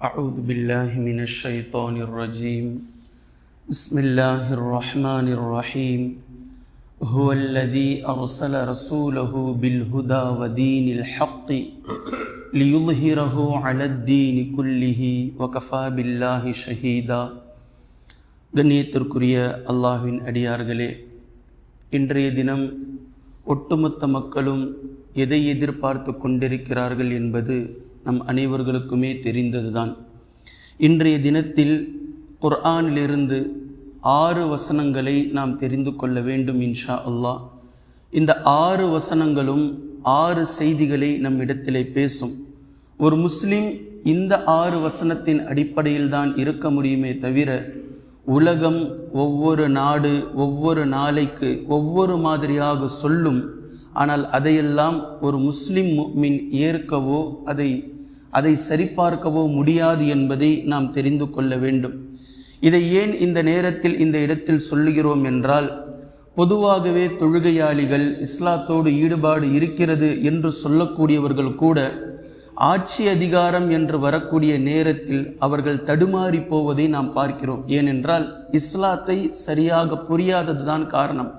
أعوذ بالله من الشيطان الرجيم بسم الله الرحمن الرحيم هو الذي أرسل رسوله بالهدى ودين الحق ليظهره على الدين كله وكفى بالله شهيدا கண்ணியத்திற்குரிய அல்லாஹ்வின் அடியார்களே இன்றைய தினம் ஒட்டுமொத்த மக்களும் எதை எதிர்பார்த்து கொண்டிருக்கிறார்கள் என்பது நம் அனைவர்களுக்குமே தெரிந்ததுதான். இன்றைய தினத்தில் குர்ஆனிலிருந்து ஆறு வசனங்களை நாம் தெரிந்து கொள்ள வேண்டும் இன்ஷா அல்லாஹ். இந்த ஆறு வசனங்களும் ஆறு செய்திகளை நம்மிடத்திலே பேசும். ஒரு முஸ்லிம் இந்த ஆறு வசனத்தின் அடிப்படையில் தான் இருக்க முடியுமே தவிர உலகம் ஒவ்வொரு நாடு ஒவ்வொரு நாளைக்கு ஒவ்வொரு மாதிரியாக சொல்லும். ஆனால் அதையெல்லாம் ஒரு முஸ்லிம் மின் ஏற்கவோ அதை அதை சரிபார்க்கவோ முடியாது என்பதை நாம் தெரிந்து கொள்ள வேண்டும். இதை ஏன் இந்த நேரத்தில் இந்த இடத்தில் சொல்லுகிறோம் என்றால் பொதுவாகவே தொழுகையாளிகள் இஸ்லாத்தோடு ஈடுபாடு இருக்கிறது என்று சொல்லக்கூடியவர்கள் கூட ஆட்சி அதிகாரம் என்று வரக்கூடிய நேரத்தில் அவர்கள் தடுமாறி போவதை நாம் பார்க்கிறோம். ஏனென்றால் இஸ்லாத்தை சரியாக புரியாததுதான் காரணம்.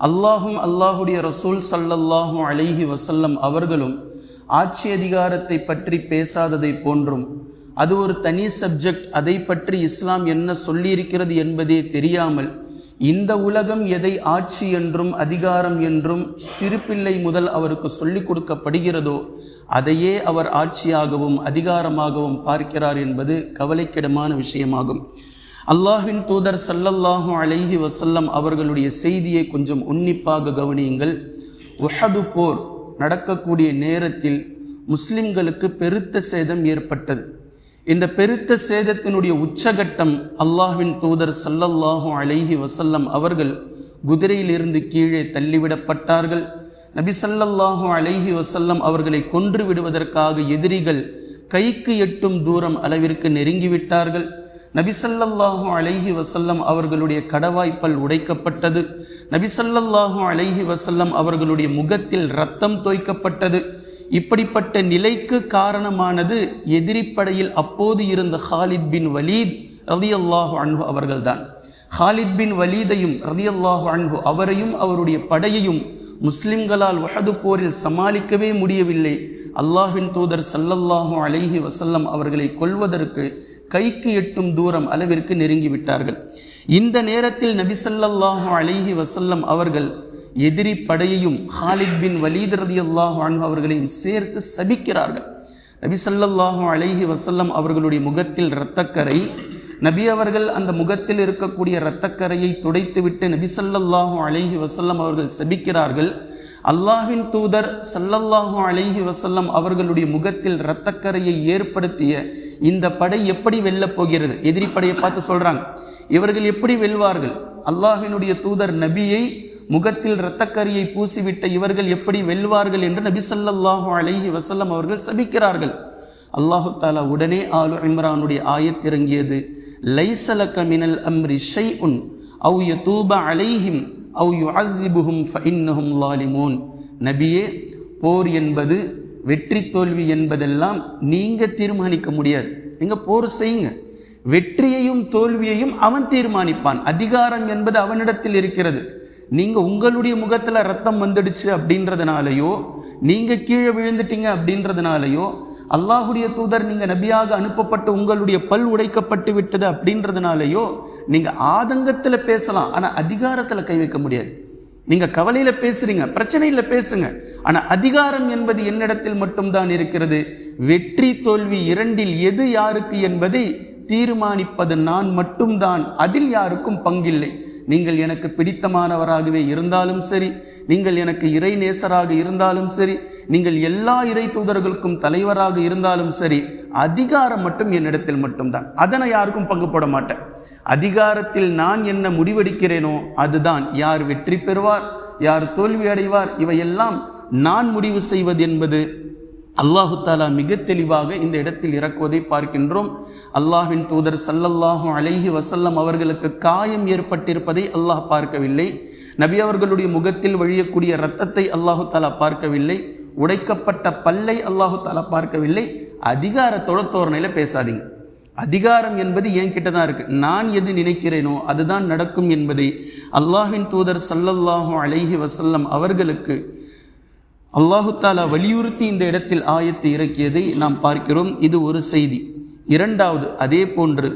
அல்லாஹும் அல்லாஹுடைய ரசூல் சல்லல்லாஹும் அலைஹி வசல்லம் அவர்களும் ஆட்சி அதிகாரத்தை பற்றி பேசாததை போன்றும். அது ஒரு தனி சப்ஜெக்ட் அதை பற்றி இஸ்லாம் என்ன சொல்லியிருக்கிறது என்பதே தெரியாமல் இந்த உலகம் எதை ஆட்சி என்றும் அதிகாரம் என்றும் சிறுபிள்ளை முதல் அவருக்கு சொல்லிக் கொடுக்கப்படுகிறதோ அதையே அவர் ஆட்சியாகவும் அதிகாரமாகவும் பார்க்கிறார் என்பது கவலைக்கிடமான விஷயமாகும். அல்லாஹின் தூதர் சல்லல்லாஹு அலைஹி வசல்லம் அவர்களுடைய செய்தியை கொஞ்சம் உன்னிப்பாக கவனியுங்கள். உஹது போர் நடக்கக்கூடிய நேரத்தில் முஸ்லிம்களுக்கு பெருத்த சேதம் ஏற்பட்டது. இந்த பெருத்த சேதத்தினுடைய உச்சகட்டம் அல்லாஹ்வின் தூதர் சல்லல்லாஹு அலைஹி வசல்லம் அவர்கள் குதிரையிலிருந்து கீழே தள்ளிவிடப்பட்டார்கள். நபி சல்லல்லாஹு அலைஹி வசல்லம் அவர்களை கொன்று விடுவதற்காக எதிரிகள் கைக்கு எட்டும் தூரம் அளவிற்கு நெருங்கிவிட்டார்கள். நபிசல்லாஹூ அலைஹி வசல்லம் அவர்களுடைய கடவாய்ப்பல் உடைக்கப்பட்டது. நபிசல்லாஹூ அலைஹி வசல்லம் அவர்களுடைய முகத்தில் ரத்தம் தோய்க்கப்பட்டது. இப்படிப்பட்ட நிலைக்கு காரணமானது எதிரிப்படையில் அப்போது இருந்த ஹாலித் பின் வலீத் ரதியல்லாஹு அன்பு அவர்கள்தான். ஹாலித் பின் வலீதையும் ரதியல்லாஹு அன்பு அவரையும் அவருடைய படையையும் முஸ்லிம்களால் வஹது போரில் சமாளிக்கவே முடியவில்லை. அல்லாஹின் தூதர் சல்லல்லாஹு அலைஹி வசல்லம் அவர்களை கொல்வதற்கு கைக்கு எட்டும் தூரம் அளவிற்கு நெருங்கிவிட்டார்கள் இந்த நேரத்தில் நபிசல்லாஹு அலைஹி வசல்லம் அவர்கள் எதிரி படையையும் ஹாலித் பின் வலீத் ரதி அல்லாஹு அன்ஹு அவர்களையும் சேர்த்து சபிக்கிறார்கள். நபிசல்லாஹு அலிஹி அலைஹி வசல்லம் அவர்களுடைய முகத்தில் இரத்தக்கரை நபி அவர்கள் அந்த முகத்தில் இருக்கக்கூடிய இரத்தக்கரையை துடைத்துவிட்டு நபி சல்லல்லாஹூ அலைஹி வசல்லம் அவர்கள் சபிக்கிறார்கள். அல்லாஹின் தூதர் சல்லல்லாஹூ அலைஹி வசல்லம் அவர்களுடைய முகத்தில் இரத்தக்கரையை ஏற்படுத்திய இந்த படை எப்படி வெல்லப் போகிறது? எதிரி படையை பார்த்து சொல்கிறாங்க இவர்கள் எப்படி வெல்வார்கள்? அல்லாஹினுடைய தூதர் நபியை முகத்தில் இரத்தக்கரியை பூசிவிட்ட இவர்கள் எப்படி வெல்வார்கள் என்று நபி சல்லல்லாஹு அலைஹி வசல்லம் அவர்கள் சபிக்கிறார்கள். அல்லாஹு தாலா உடனே ஆலு இம்ரானுடைய ஆயத் இறங்கியது. லைசலக மினல் அம்ரி ஷை உன் அவு தூப அலைஹிம் அவு யுஅذிபுஹும் ஃபஇன்னஹும் லாலிமூன். நபியே போர் என்பது வெற்றி தோல்வி என்பதெல்லாம் நீங்கள் தீர்மானிக்க முடியாது. நீங்கள் போர் செய்யுங்க. வெற்றியையும் தோல்வியையும் அவன் தீர்மானிப்பான். அதிகாரம் என்பது அவனிடத்தில் இருக்கிறது. நீங்கள் உங்களுடைய முகத்தில் ரத்தம் வந்துடுச்சு அப்படின்றதுனாலையோ நீங்கள் கீழே விழுந்துட்டீங்க அப்படின்றதுனாலையோ அல்லாஹுடைய தூதர் நீங்கள் நபியாக அனுப்பப்பட்டு உங்களுடைய பல் உடைக்கப்பட்டு விட்டது அப்படின்றதுனாலையோ நீங்கள் ஆதங்கத்தில் பேசலாம் ஆனால் அதிகாரத்தில் கை வைக்க முடியாது. நீங்கள் கவலையில் பேசுறீங்க பிரச்சனையில் பேசுங்க ஆனால் அதிகாரம் என்பது என்னிடத்தில் மட்டும்தான் இருக்கிறது. வெற்றி தோல்வி இரண்டில் எது யாருக்கு என்பதை தீர்மானிப்பது நான் மட்டும்தான். அதில் யாருக்கும் பங்கில்லை. நீங்கள் எனக்கு பிடித்தமானவராகவே இருந்தாலும் சரி நீங்கள் எனக்கு இறை நேசராக இருந்தாலும் சரி நீங்கள் எல்லா இறை தூதர்களுக்கும் தலைவராக இருந்தாலும் சரி அதிகாரம் மட்டும் என்னிடத்தில் மட்டும்தான். அதனை யாருக்கும் பங்கு போட மாட்டேன். அதிகாரத்தில் நான் என்ன முடிவெடுக்கிறேனோ அதுதான். யார் வெற்றி பெறுவார் யார் தோல்வி அடைவார் இவையெல்லாம் நான் முடிவு செய்வது என்பது அல்லாஹு தாலா மிக தெளிவாக இந்த இடத்தில் இறக்குவதை பார்க்கின்றோம். அல்லாஹின் தூதர் சல்லல்லாஹு அலைஹி வசல்லம் அவர்களுக்கு காயம் ஏற்பட்டிருப்பதை அல்லாஹ் பார்க்கவில்லை. நபி அவர்களுடைய முகத்தில் வழியக்கூடிய இரத்தத்தை அல்லாஹு தாலா பார்க்கவில்லை. உடைக்கப்பட்ட பல்லை அல்லாஹு தாலா பார்க்கவில்லை. அதிகாரத்தோட தோரணையில் பேசாதீங்க. அதிகாரம் என்பது என் கிட்ட தான் இருக்கு. நான் எது நினைக்கிறேனோ அதுதான் நடக்கும் என்பதை அல்லாஹின் தூதர் சல்லல்லாஹு அலைஹி வசல்லம் அவர்களுக்கு அல்லாஹு தாலா வலியுறுத்தி இந்த இடத்தில் ஆயத்தை இறக்கியதை நாம் பார்க்கிறோம். இது ஒரு செய்தி. இரண்டாவது அதே போன்று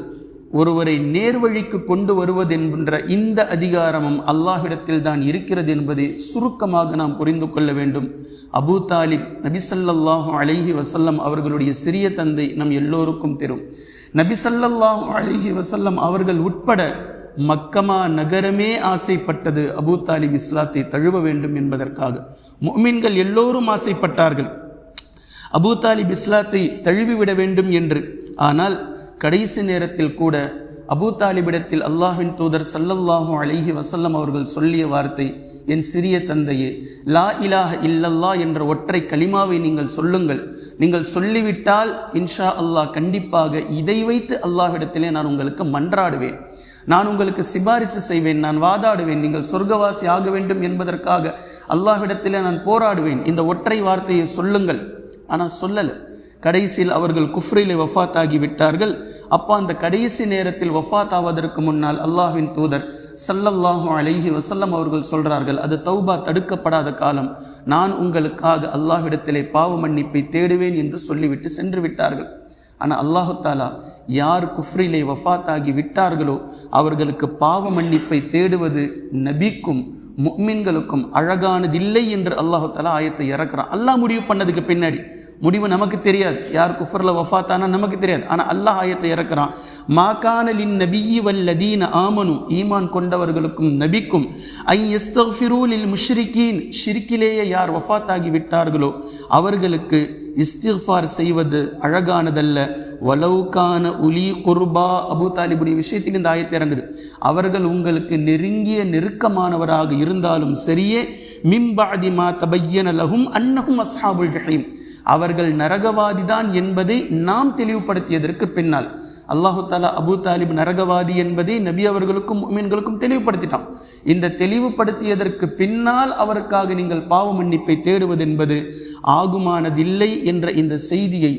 ஒருவரை நேர்வழிக்கு கொண்டு வருவது என்கின்ற இந்த அதிகாரமும் அல்லாஹிடத்தில் தான் இருக்கிறது என்பதை சுருக்கமாக நாம் புரிந்து கொள்ள வேண்டும். அபூ தாலிப் நபிசல்லாஹூ அலஹி வசல்லம் அவர்களுடைய சிறிய தந்தை நம் எல்லோருக்கும் தெரும் நபிசல்லாஹூ அலஹி வசல்லம் அவர்கள் உட்பட மக்கமா நகரமே ஆசைப்பட்டது அபூ தாலிப் இஸ்லாத்தை தழுவ வேண்டும் என்பதற்காக. முஃமின்கள் எல்லோரும் ஆசைப்பட்டார்கள். அபூ தாலிப் இஸ்லாத்தை தழுவிவிட வேண்டும் என்று. ஆனால் கடைசி நேரத்தில் கூட அபூ தாலிபிடத்தில் அல்லாஹ்வின் தூதர் சல்லல்லாஹு அலைஹி வசல்லம் அவர்கள் சொல்லிய வார்த்தை என் சிறிய தந்தையே லா இலாஹ இல்லல்லா என்ற ஒற்றை கலிமாவை நீங்கள் சொல்லுங்கள். நீங்கள் சொல்லிவிட்டால் இன்ஷா அல்லாஹ் கண்டிப்பாக இதை வைத்து அல்லாஹ்விடத்திலே நான் உங்களுக்கு மன்றாடுவேன். நான் உங்களுக்கு சிபாரிசு செய்வேன் நான் வாதாடுவேன் நீங்கள் சொர்க்கவாசி ஆக வேண்டும் என்பதற்காக அல்லாஹ்விடத்திலே நான் போராடுவேன். இந்த ஒற்றை வார்த்தையை சொல்லுங்கள். ஆனால் சொல்லலை. கடைசியில் அவர்கள் குஃப்ரிலே வஃத் ஆகி விட்டார்கள் அப்போ அந்த கடைசி நேரத்தில் வஃபாத் ஆவதற்கு முன்னால் அல்லாஹ்வின் தூதர் சல்லல்லாஹு அலைஹி வசல்லம் அவர்கள் சொல்கிறார்கள் அது தௌபா தடுக்கப்படாத காலம். நான் உங்களுக்காக அல்லாஹ்விடத்திலே பாவ மன்னிப்பை தேடுவேன் என்று சொல்லிவிட்டு சென்று விட்டார்கள். ஆனால் அல்லாஹு தாலா யார் குஃப்ரிலே வஃத்தாகி விட்டார்களோ அவர்களுக்கு பாவ மன்னிப்பை தேடுவது நபிக்கும் முக்மின்களுக்கும் அழகானதில்லை என்று அல்லாஹு தாலா ஆயத்தை இறக்குறான். அல்லாஹ் முடிவு பண்ணதுக்கு பின்னாடி முடிவு நமக்கு தெரியாது. யார் குஃபரில் வஃபாத்தானா நமக்கு தெரியாது. ஆனால் அல்லாஹ் ஆயத்தை இறக்குறான். மாகானலின் நபியி வல்லதீன ஆமனு. ஈமான் கொண்டவர்களுக்கும் நபிக்கும் ஐ எஸ்தஃபிரூலில் முஷ்ரிகீன். ஷிர்கிலேயே யார் வஃபாத்தாகி விட்டார்களோ அவர்களுக்கு இஸ்திஃபார் செய்வது அழகானதல்ல. வலவுக்கான உலி குர்பா. அபு தாலிபுடைய விஷயத்தில் இந்த ஆயத்தை இறங்குது. அவர்கள் உங்களுக்கு நெருங்கிய நெருக்கமானவராக இருந்தாலும் சரியே மிம்பாதி மா தபையன லகும் அன்னஹும் அஸ்ஹாபுல் ஜஹீம். அவர்கள் நரகவாதிதான் என்பதை நாம் தெளிவுபடுத்தியதற்கு பின்னால் அல்லாஹு தாலா அபு தாலிப் நரகவாதி என்பதை நபி அவர்களுக்கும் மீன்களுக்கும் தெளிவுபடுத்திட்டான். இந்த தெளிவுபடுத்தியதற்கு பின்னால் அவருக்காக நீங்கள் பாவ மன்னிப்பை தேடுவது என்பது ஆகுமானதில்லை என்ற இந்த செய்தியை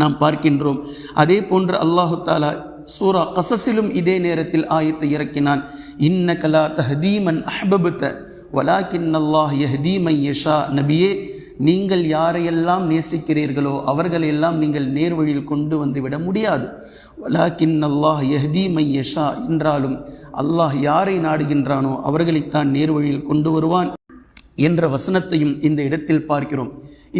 நாம் பார்க்கின்றோம். அதே போன்று அல்லாஹு தாலா சூரா கசசிலும் இதே நேரத்தில் ஆயத்தை இறக்கினான். இன்ன கலா தஹதீமன் அஹபபுத்த வலாக்கின் அல்லாஹ் யஹதீமை யஷா. நபியே நீங்கள் யாரையெல்லாம் நேசிக்கிறீர்களோ அவர்களையெல்லாம் நீங்கள் நேர்வழியில் கொண்டு வந்து விட முடியாது. வலாக்கின் அல்லாஹ் யஹ்தி மையஷா என்றாலும் அல்லாஹ் யாரை நாடுகின்றானோ அவர்களைத்தான் நேர்வழியில் கொண்டு வருவான். என்ற வசனத்தையும் இந்த இடத்தில் பார்க்கிறோம்.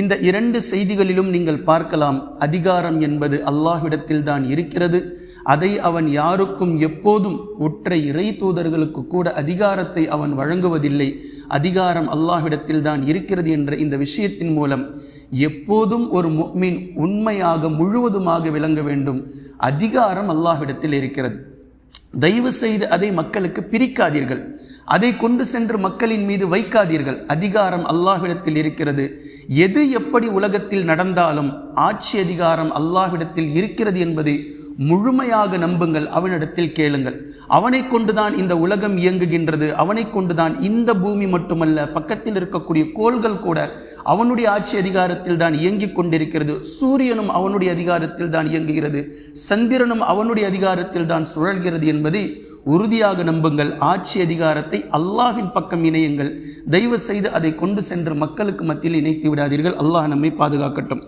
இந்த இரண்டு செய்திகளிலும் நீங்கள் பார்க்கலாம் அதிகாரம் என்பது அல்லாஹ்விடத்தில் தான் இருக்கிறது. அதை அவன் யாருக்கும் எப்போதும் ஒற்றை இறை தூதர்களுக்கு கூட அதிகாரத்தை அவன் வழங்குவதில்லை. அதிகாரம் அல்லாஹ்விடத்தில் தான் இருக்கிறது என்ற இந்த விஷயத்தின் மூலம் எப்போதும் ஒரு மீன் உண்மையாக முழுவதுமாக விளங்க வேண்டும். அதிகாரம் அல்லாஹ்விடத்தில் இருக்கிறது. தயவு செய்து அதை மக்களுக்கு பிரிக்காதீர்கள். அதை கொண்டு சென்று மக்களின் மீது வைக்காதீர்கள். அதிகாரம் அல்லாஹ்விடத்தில் இருக்கிறது. எது எப்படி உலகத்தில் நடந்தாலும் ஆட்சி அதிகாரம் அல்லாஹ்விடத்தில் இருக்கிறது என்பதை முழுமையாக நம்புங்கள் அவனிடத்தில் கேளுங்கள். அவனை கொண்டுதான் இந்த உலகம் இயங்குகின்றது. அவனை கொண்டுதான் இந்த பூமி மட்டுமல்ல பக்கத்தில் இருக்கக்கூடிய கோள்கள் கூட அவனுடைய ஆட்சி அதிகாரத்தில் தான் இயங்கிக் கொண்டிருக்கிறது. சூரியனும் அவனுடைய அதிகாரத்தில் தான் இயங்குகிறது. சந்திரனும் அவனுடைய அதிகாரத்தில் தான் சுழல்கிறது என்பதை உறுதியாக நம்புங்கள். ஆட்சி அதிகாரத்தை அல்லாஹின் பக்கம் இணையுங்கள். தயவு செய்து அதை கொண்டு சென்று மக்களுக்கு மத்தியில் இணைத்து விடாதீர்கள். அல்லாஹ் நம்மை பாதுகாக்கட்டும்.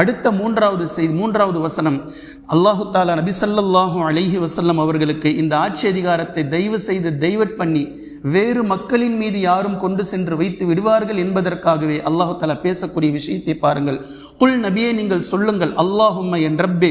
அடுத்த மூன்றாவது செய்தி மூன்றாவது வசனம். அல்லாஹு தாலா நபிசல்லாஹூ அலஹி வசல்லம் அவர்களுக்கு இந்த ஆட்சி அதிகாரத்தை தயவு செய்து தெய்வட் பண்ணி வேறு மக்களின் மீது யாரும் கொண்டு சென்று வைத்து விடுவார்கள் என்பதற்காகவே அல்லாஹு தாலா பேசக்கூடிய விஷயத்தை பாருங்கள். குல் நபியை நீங்கள் சொல்லுங்கள். அல்லாஹும்ம என் ரப்பே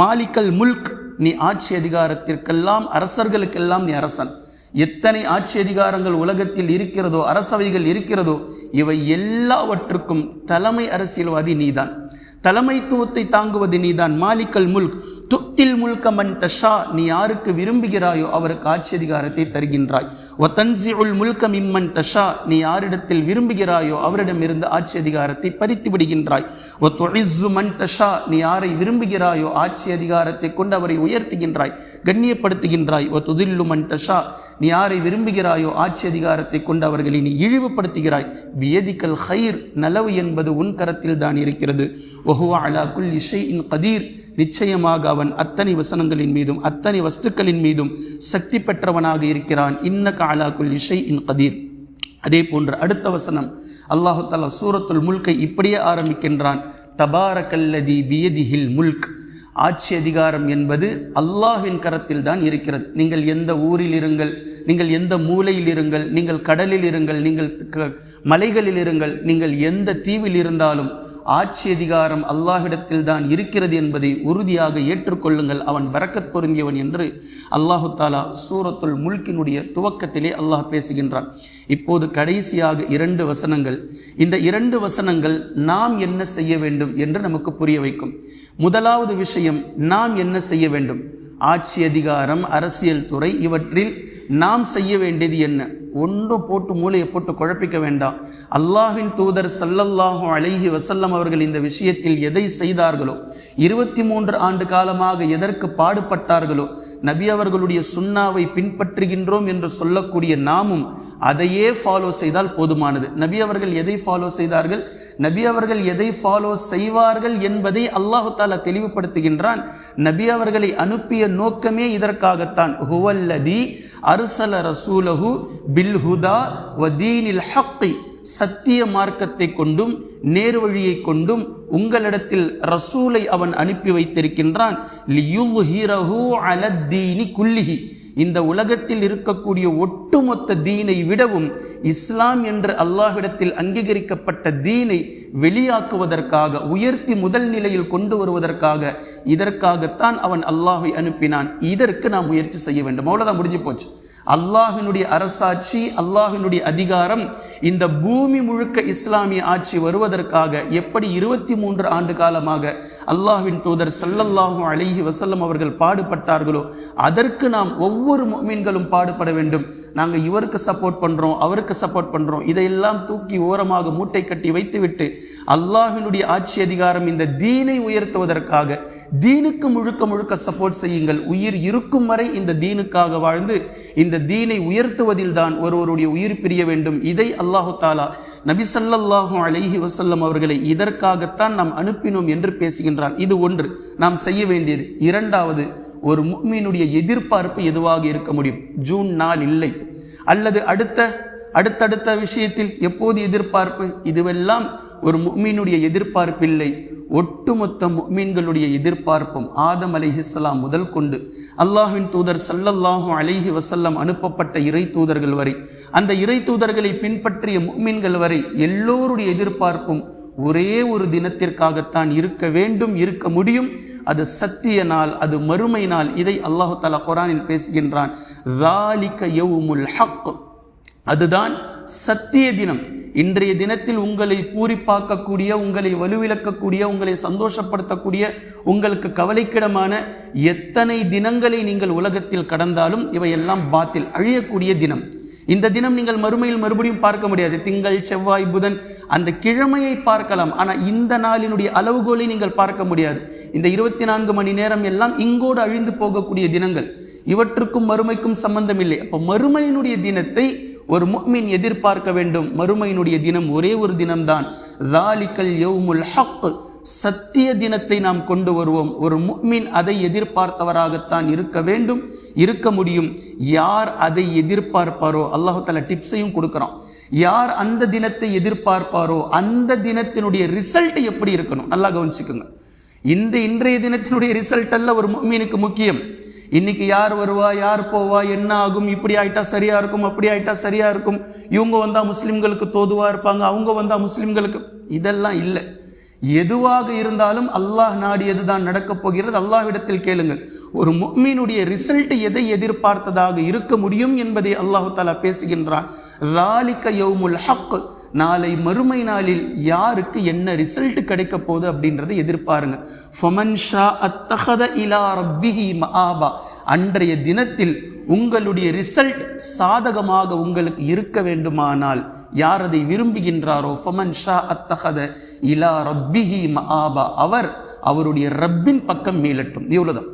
மாலிக்கல் முல்க் நீ ஆட்சி அதிகாரத்திற்கெல்லாம் அரசர்களுக்கெல்லாம் நீ அரசன். எத்தனை ஆட்சி அதிகாரங்கள் உலகத்தில் இருக்கிறதோ அரசவைகள் இருக்கிறதோ இவை எல்லாவற்றுக்கும் தலைமை அரசியல்வாதி நீதான். தலைமைத்துவத்தை தாங்குவது நீதான். மாலிக்கல் முல்க் துத்தில் முல்கமன் தஷா நீ யாருக்கு விரும்புகிறாயோ அவருக்கு ஆட்சி அதிகாரத்தை தருகின்றாய். ஒ தன்சி உல் முல்க மிம்மன் தஷா நீ யாரிடத்தில் விரும்புகிறாயோ அவரிடமிருந்து ஆட்சி அதிகாரத்தை பறித்து விடுகின்றாய். ஒத்தொழிசு மன் தஷா நீ யாரை விரும்புகிறாயோ ஆட்சி அதிகாரத்தை கொண்டு அவரை உயர்த்துகின்றாய் கண்ணியப்படுத்துகின்றாய். ஒத்துதில்லு மன் தஷா நீ யாரை விரும்புகிறாயோ ஆட்சி அதிகாரத்தை கொண்டு அவர்களை நீ இழிவுபடுத்துகிறாய். வியதிக்கல் ஹைர் நலவு என்பது உன் கரத்தில் தான் இருக்கிறது. ஒஹுவா அலா குல் இஷை இன் கதீர். நிச்சயமாக அவன் அத்தனை வசனங்களின் மீதும் அத்தனை வஸ்துக்களின் மீதும் சக்தி பெற்றவனாக இருக்கிறான். இன்ன காலாக்குள் குல் இஷை இன் கதீர். அதே போன்று அடுத்த வசனம். அல்லாஹு தாலா சூரத்துல் முல்கை இப்படியே ஆரம்பிக்கின்றான். தபாரகல்லதி பியதிஹில் முல்க். ஆட்சி அதிகாரம் என்பது அல்லாஹின் கரத்தில் தான் இருக்கிறது. நீங்கள் எந்த ஊரில் இருங்கள் நீங்கள் எந்த மூலையில் இருங்கள் நீங்கள் கடலில் இருங்கள் நீங்கள் க- மலைகளில் இருங்கள் நீங்கள் எந்த தீவில் இருந்தாலும் ஆட்சி அதிகாரம் அல்லாஹிடத்தில் தான் இருக்கிறது என்பதை உறுதியாக ஏற்றுக்கொள்ளுங்கள். அவன் பறக்கத் பொருந்தியவன் என்று அல்லாஹு தாலா சூரத்துல் முல்கினுடைய துவக்கத்திலே அல்லாஹ் பேசுகின்றான். இப்போது கடைசியாக இரண்டு வசனங்கள். இந்த இரண்டு வசனங்கள் நாம் என்ன செய்ய வேண்டும் என்று நமக்கு புரிய வைக்கும். முதலாவது விஷயம் நாம் என்ன செய்ய வேண்டும்? ஆட்சி அதிகாரம் அரசியல் துறை இவற்றில் நாம் செய்ய வேண்டியது என்ன? ஒன்றும் போட்டு மூளையை போட்டு குழப்பிக்க வேண்டாம். அல்லாஹின் தூதர் சல்லல்லாஹும் அழகி வசல்லம் அவர்கள் இந்த விஷயத்தில் எதை செய்தார்களோ இருபத்தி மூன்று ஆண்டு காலமாக எதற்கு பாடுபட்டார்களோ நபி அவர்களுடைய சுண்ணாவை பின்பற்றுகின்றோம் என்று சொல்லக்கூடிய நாமும் அதையே ஃபாலோ செய்தால் போதுமானது. நபி அவர்கள் எதை ஃபாலோ செய்தார்கள்? நபி அவர்கள் எதை ஃபாலோ செய்வார்கள் என்பதை அல்லாஹு தாலா தெளிவுபடுத்துகின்றான். நபி அவர்களை அனுப்பிய நோக்கமே இதற்காகத்தான். ஹுவல்லதி அர்சல ரசூலஹு பில்ஹுதா வதீனில் ஹக்கி. சத்திய மார்க்கத்தை கொண்டும் நேர்வழியை கொண்டும் உங்களிடத்தில் ரசூலை அவன் அனுப்பி வைத்திருக்கின்றான். குல்லிஹி. இந்த உலகத்தில் இருக்கக்கூடிய ஒட்டுமொத்த தீனை விடவும் இஸ்லாம் என்று அல்லாஹிடத்தில் அங்கீகரிக்கப்பட்ட தீனை வெளியாக்குவதற்காக உயர்த்தி முதல் நிலையில் கொண்டு வருவதற்காக இதற்காகத்தான் அவன் அல்லாஹை அனுப்பினான். இதற்கு நாம் முயற்சி செய்ய வேண்டும். அவ்வளோதான் முடிஞ்சு போச்சு. அல்லாஹினுடைய அரசாட்சி அல்லாஹினுடைய அதிகாரம் இந்த பூமி முழுக்க இஸ்லாமிய ஆட்சி வருவதற்காக எப்படி இருபத்தி மூன்று ஆண்டு காலமாக அல்லாஹின் தூதர் சல்லல்லாஹும் அழகி வசல்லம் அவர்கள் பாடுபட்டார்களோ அதற்கு நாம் ஒவ்வொரு மீன்களும் பாடுபட வேண்டும். நாங்கள் இவருக்கு சப்போர்ட் பண்ணுறோம் அவருக்கு சப்போர்ட் பண்ணுறோம் இதையெல்லாம் தூக்கி ஓரமாக மூட்டை கட்டி வைத்துவிட்டு அல்லாஹினுடைய ஆட்சி அதிகாரம் இந்த தீனை உயர்த்துவதற்காக தீனுக்கு முழுக்க முழுக்க சப்போர்ட் செய்யுங்கள். உயிர் இருக்கும் வரை இந்த தீனுக்காக வாழ்ந்து இந்த தீனை உயர்த்துவதில் தான் ஒருவருடைய உயிர் பிரிய வேண்டும். இதை அல்லாஹு தாலா நபி ஸல்லல்லாஹு அலைஹி அவர்களை இதற்காகத்தான் நாம் அனுப்பினோம் என்று பேசுகின்றான். இது ஒன்று. நாம் செய்ய வேண்டியது. இரண்டாவது ஒரு முக்மீனுடைய எதிர்பார்ப்பு எதுவாக இருக்க முடியும்? ஜூன் நாள் இல்லை. அல்லது அடுத்த அடுத்தடுத்த விஷயத்தில் எப்போது எதிர்பார்ப்பு? இதுவெல்லாம் ஒரு முக்மீனுடைய எதிர்பார்ப்பில்லை. ஒட்டுமொத்த மீன்களுடைய எதிர்பார்ப்பும் ஆதம் அலை இஸ்லாம் முதல் கொண்டு அல்லாஹின் தூதர் சல்லல்லாஹும் அலைஹி வசல்லம் அனுப்பப்பட்ட இறை தூதர்கள் வரை அந்த இறை தூதர்களை பின்பற்றிய மீன்கள் வரை எல்லோருடைய எதிர்பார்ப்பும் ஒரே ஒரு தினத்திற்காகத்தான் இருக்க வேண்டும் இருக்க முடியும். அது சத்திய நாள் அது மறுமை நாள். இதை அல்லாஹு தலா குரானில் பேசுகின்றான். ஹக் அதுதான் சத்திய தினம். இன்றைய தினத்தில் உங்களை பூரிப்பாக்கக்கூடிய உங்களை வலுவிழக்கக்கூடிய உங்களை சந்தோஷப்படுத்தக்கூடிய உங்களுக்கு கவலைக்கிடமான எத்தனை தினங்களை நீங்கள் உலகத்தில் கடந்தாலும் இவையெல்லாம் பாத்தில் அழியக்கூடிய தினம். இந்த தினம் நீங்கள் மறுமையில் மறுபடியும் பார்க்க முடியாது. திங்கள் செவ்வாய் புதன் அந்த கிழமையை பார்க்கலாம். ஆனால் இந்த நாளினுடைய அளவுகோலை நீங்கள் பார்க்க முடியாது. இந்த இருபத்தி நான்கு மணி நேரம் எல்லாம் இங்கோடு அழிந்து போகக்கூடிய தினங்கள். இவற்றுக்கும் மறுமைக்கும் சம்பந்தம் இல்லை அப்போ மறுமையினுடைய தினத்தை ஒரு முக்மின் எதிர்பார்க்க வேண்டும். மறுமையினுடைய தினம் ஒரே ஒரு தினம்தான். தாலிக்கல் யௌமுல் ஹக் சத்திய தினத்தை நாம் கொண்டு வருவோம். ஒரு முக்மின் அதை எதிர்பார்த்தவராகத்தான் இருக்க வேண்டும் இருக்க முடியும். யார் அதை எதிர்பார்ப்பாரோ? அல்லாஹு தஆலா டிப்ஸையும் கொடுக்குறோம் யார் அந்த தினத்தை எதிர்பார்ப்பாரோ? அந்த தினத்தினுடைய ரிசல்ட் எப்படி இருக்கணும்? நல்லா கவனிச்சுக்கோங்க. இந்த இன்றைய தினத்தினுடைய ரிசல்ட் அல்ல ஒரு முக்மீனுக்கு முக்கியம். இன்னைக்கு யார் வருவா யார் போவா என்ன ஆகும் இப்படி ஆயிட்டா சரியா இருக்கும் அப்படி ஆயிட்டா சரியா இருக்கும். இவங்க வந்தா முஸ்லிம்களுக்கு தோதுவா இருப்பாங்க அவங்க வந்தா முஸ்லிம்களுக்கு. இதெல்லாம் இல்லை. எதுவாக இருந்தாலும் அல்லாஹ் நாடியது தான் நடக்கப் போகிறது அல்லாஹ்விடத்தில் கேளுங்கள். ஒரு முக்மீனுடைய ரிசல்ட் எதை எதிர்பார்த்ததாக இருக்க முடியும் என்பதை அல்லாஹு தாலா பேசுகின்றான். ஹக் நாளை மறுமை நாளில் யாருக்கு என்ன ரிசல்ட் கிடைக்க போகுது அப்படின்றத எதிர்பாருங்க. ஃபமன் ஷா அத்தகத இலா ரப்பிஹி மஹாபா அன்றைய தினத்தில் உங்களுடைய ரிசல்ட் சாதகமாக உங்களுக்கு இருக்க வேண்டுமானால் யார் அதை விரும்புகின்றாரோ? ஃபமன் ஷா அத்தஹத இலா ரப்பிஹி மஹாபா அவர் அவருடைய ரப்பின் பக்கம் மேலட்டும். இவ்வளவுதான்.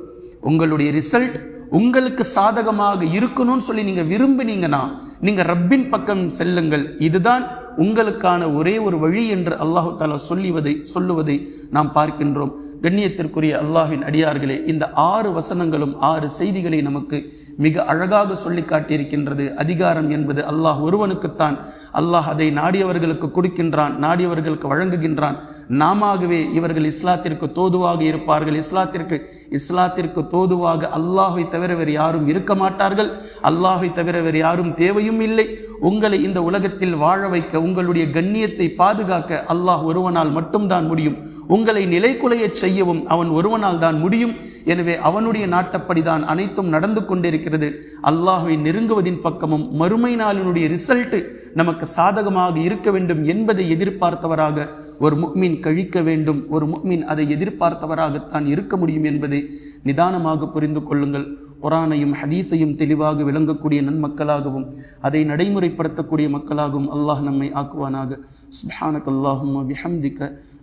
உங்களுடைய ரிசல்ட் உங்களுக்கு சாதகமாக இருக்கணும்னு சொல்லி நீங்க விரும்பினீங்கன்னா நீங்க ரப்பின் பக்கம் செல்லுங்கள். இதுதான் உங்களுக்கான ஒரே ஒரு வழி என்று அல்லாஹு தாலா சொல்லுவதை சொல்லுவதை நாம் பார்க்கின்றோம். கண்ணியத்திற்குரிய அல்லாஹின் அடியார்களே இந்த ஆறு வசனங்களும் ஆறு செய்திகளை நமக்கு மிக அழகாக சொல்லி காட்டியிருக்கின்றது. அதிகாரம் என்பது அல்லாஹ் ஒருவனுக்குத்தான். அல்லாஹ் அதை நாடியவர்களுக்கு கொடுக்கின்றான் நாடியவர்களுக்கு வழங்குகின்றான். நாமாகவே இவர்கள் இஸ்லாத்திற்கு தோதுவாக இருப்பார்கள். இஸ்லாத்திற்கு இஸ்லாத்திற்கு தோதுவாக அல்லாஹை தவிர வேறு யாரும் இருக்க மாட்டார்கள். அல்லாஹை தவிர வேறு யாரும் தேவையும் இல்லை. உங்களை இந்த உலகத்தில் வாழ வைக்க உங்களுடைய கண்ணியத்தை பாதுகாக்க அல்லாஹ் ஒருவனால் மட்டும்தான் முடியும். உங்களை நிலைக்குலைய செய்யவும் அவன் ஒருவனால் தான் முடியும். எனவே அவனுடைய நாட்டப்படிதான் அனைத்தும் நடந்து கொண்டிருக்கிறது. அல்லாஹுவை நெருங்குவதின் பக்கமும் மறுமை நாளினுடைய ரிசல்ட் நமக்கு சாதகமாக இருக்க வேண்டும் என்பதை எதிர்பார்த்தவராக ஒரு முக்மீன் கழிக்க வேண்டும். ஒரு முக்மீன் அதை எதிர்பார்த்தவராகத்தான் இருக்க முடியும் என்பதை நிதானமாக புரிந்து கொள்ளுங்கள். குரானையும் ஹதீஸையும் தெளிவாக விளங்கக்கூடிய நன்மக்களாகவும் அதை நடைமுறைப்படுத்தக்கூடிய மக்களாகவும் அல்லாஹ் நம்மை ஆக்குவானாக. சுஹானக் அல்லாஹும் விஹம்திக்க